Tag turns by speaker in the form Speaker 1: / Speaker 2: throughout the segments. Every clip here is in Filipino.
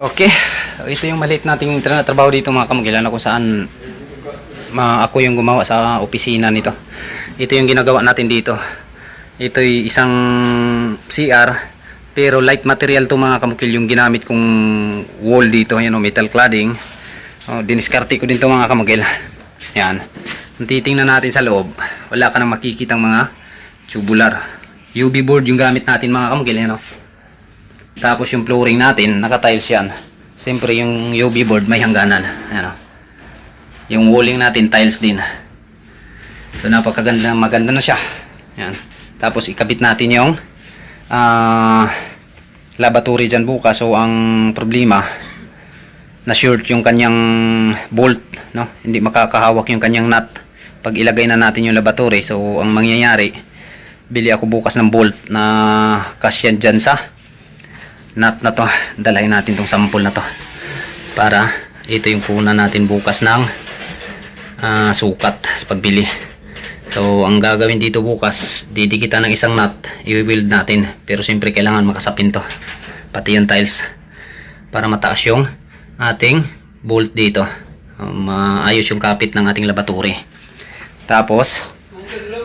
Speaker 1: Okay, ito yung maliit nating tra- trabaho dito mga kamagilala kung saan ma ako yung gumawa sa opisina nito. Ito yung ginagawa natin dito. Ito yung isang CR pero light material to mga kamukil yung ginamit kong wall dito, yan o, metal cladding. Oh, diniskarte ko din to mga kamagil. Yan. Titingnan natin sa loob, wala ka nang makikitang mga tubular. UV board yung gamit natin mga kamagil, yan o. Tapos yung flooring natin, naka-tiles yan. Siyempre yung UV board may hangganan. Ayan o. Yung walling natin, tiles din. So napakaganda, maganda na siya. Ayan. Tapos ikabit natin yung ah laboratory dyan bukas. So ang problema, na short yung kanyang bolt. No? Hindi makakahawak yung kanyang nut. Pag ilagay na natin yung laboratory, so ang mangyayari, bili ako bukas ng bolt na kasyan dyan sa nut na to dalahin natin tong sample na to. Para ito yung kunan natin bukas ng ah, sukat sa pagbili. So ang gagawin dito bukas didikitan ng isang nut i-weld natin. Pero siyempre kailangan makasapin to. Pati yung tiles. Para mataas yung ating bolt dito. Um, maayos yung kapit ng ating laboratory. Tapos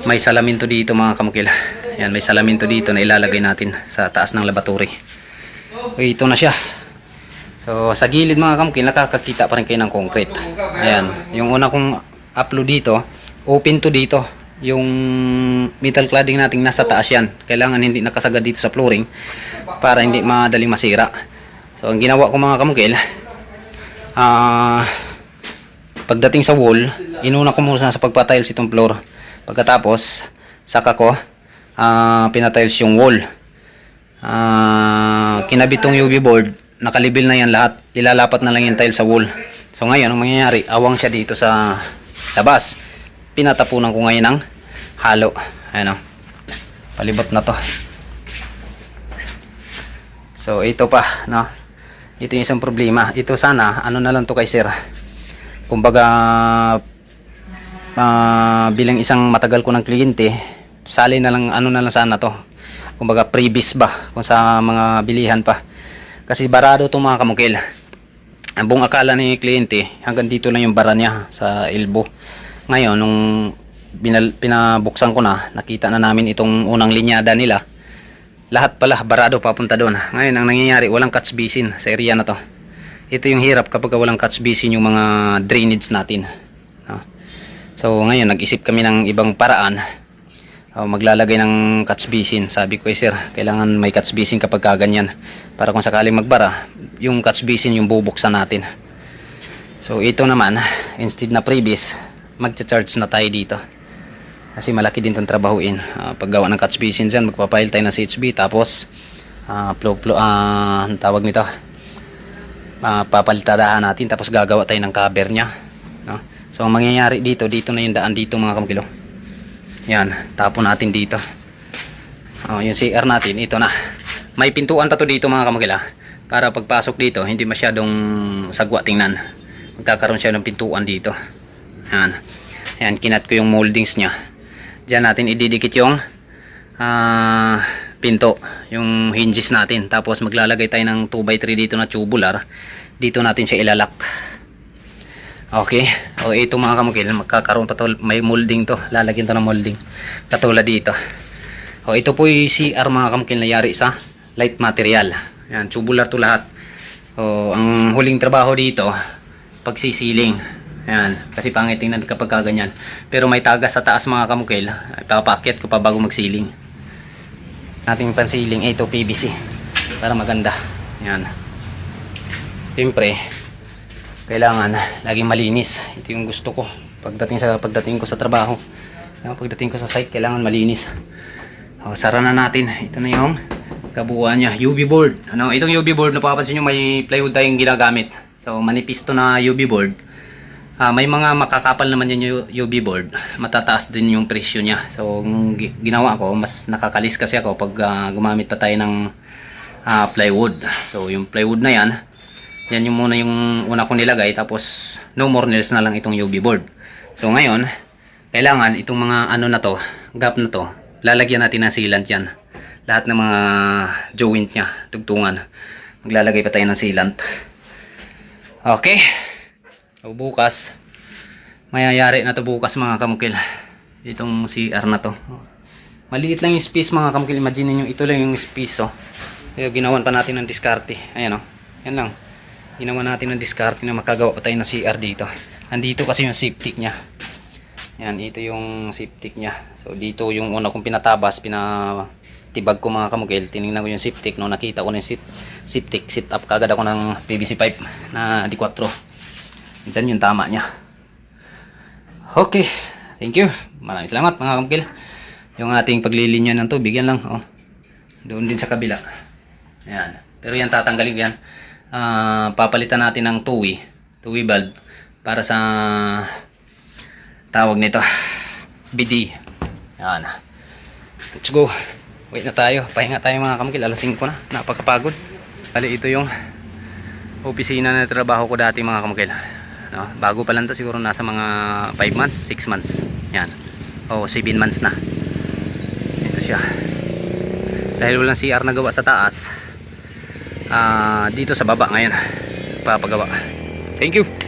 Speaker 1: may salamin to dito mga kamukil. Yan may salamin to dito na ilalagay natin sa taas ng laboratory Okay, ito na siya. So, sa gilid mga kamkin, nakakakita pa rin kayo ng concrete. Ayan. Yung una kong upload dito, open to dito. Yung metal cladding natin nasa taas yan. Kailangan hindi nakasagad dito sa flooring para hindi madaling masira. So, ang ginawa ko mga kamukil, ah, pagdating sa wall, inuna ko muna sa pagpa-tiles itong floor. Pagkatapos, saka ko, ah, pinatiles yung wall. Ah, kinabit tong UV board, nakalibil na yan lahat. Ilalapat na lang yung tile sa wall. So ngayon, ang mangyayari, awang siya dito sa labas. Pinatapunan ko ngayon ng halo. Ayan o. Palibot na to. So ito pa, no. Ito yung isang problema. Ito sana, ano na lang to kay sir. Kumbaga, ah, bilang isang matagal ko ng kliyente, sali na lang, ano na lang sana to kumbaga previous ba? Kung sa mga bilihan pa. Kasi barado itong mga kamukil. Ang buong akala ni kliyente hanggang dito lang yung bara niya sa elbow. Ngayon nung binal, pinabuksan ko na nakita na namin itong unang linyada nila. Lahat pala barado papunta doon. Ngayon ang nangyayari walang catch basin sa area na to. Ito yung hirap kapag walang catch basin yung mga drainage natin. So ngayon nag-isip kami ng ibang paraan Oh, maglalagay ng catch basin. Sabi ko, eh, sir, kailangan may catch basin kapag kaganyan. Para kung sakaling magbara, yung catch basin yung bubuksan natin. So, ito naman, instead na previous, magcha-charge na tayo dito. Kasi malaki din itong trabahuin. Ah, paggawa ng catch basin dyan, magpapile tayo ng CHB. Tapos, ah, flow, flow, ah, ang tawag nito, ah, papalitadahan natin. Tapos, gagawa tayo ng cover niya. No? So, ang mangyayari dito, dito na yung daan dito mga kamkilo. Yan, tapon natin dito. Oh, yung CR natin, ito na. May pintuan pa to dito mga kamagila. Para pagpasok dito, hindi masyadong sagwa tingnan. Magkakaroon siya ng pintuan dito. Yan. Yan, kinat ko yung moldings niya. Diyan natin ididikit yung ah, pinto, yung hinges natin. Tapos maglalagay tayo ng 2x3 dito na tubular. Dito natin siya ilalak. Okay. O ito mga kamukil, magkakaroon pa to, may molding to. Lalagyan to ng molding. Katulad dito. O ito po yung CR mga kamukil na yari sa light material. Yan, tubular to lahat. O ang huling trabaho dito, pagsisiling. Yan, kasi pangit tingnan kapag kaganyan. Pero may tagas sa taas mga kamukil. Papakyat ko pa bago magsiling. Ating pansiling, ito PVC. Para maganda. Yan. Siyempre, kailangan laging malinis. Ito yung gusto ko. Pagdating sa pagdating ko sa trabaho. Pagdating ko sa site kailangan malinis. O, sara na natin. Ito na yung kabuuan niya. UV board. Ano, itong UV board napapansin nyo may plywood tayong ginagamit. So manipis to na UV board. Ah, may mga makakapal naman yung UV board. Matataas din yung presyo niya. So ginawa ko mas nakakalis kasi ako pag ah, gumamit pa tayo ng ah, plywood. So yung plywood na yan yan yung muna yung una kong nilagay tapos no more nails na lang itong UV board. So ngayon, kailangan itong mga ano na to, gap na to, lalagyan natin ng sealant yan. Lahat ng mga joint niya, tugtungan. Maglalagay pa tayo ng sealant. Okay. So, bukas. Mayayari na to bukas mga kamukil. Itong CR na to. Maliit lang yung space mga kamukil. Imagine nyo, ito lang yung space oh. Ginawan pa natin ng diskarte. Ayan oh. Yan lang. Ginawa natin ng diskarte na makagawa pa tayo ng CR dito. Andito kasi yung septic niya. Yan, ito yung septic niya. So dito yung una kong pinatabas, pinatibag ko mga kamukil. Tinignan ko yung septic. No, nakita ko na yung septic. Sit up kagad ako ng PVC pipe na D4. Diyan yung tama niya. Okay. Thank you. Maraming salamat mga kamukil. Yung ating paglilinya ng tubig, yan lang. Oh. Doon din sa kabila. Ayan. Pero yan tatanggalin ko yan. Ah, papalitan natin ng tuwi. Tuwi valve. Para sa tawag nito. BD. Yan. Let's go. Wait na tayo. Pahinga tayo mga kamukil. Alas 5 na. Napakapagod. Bali ito yung opisina na trabaho ko dati mga kamukil. No? Bago pa lang to siguro nasa mga 5 months, 6 months. Yan. O 7 months na. Ito siya. Dahil walang CR na gawa sa taas. Ah dito sa baba ngayon. Papagawa. Thank you.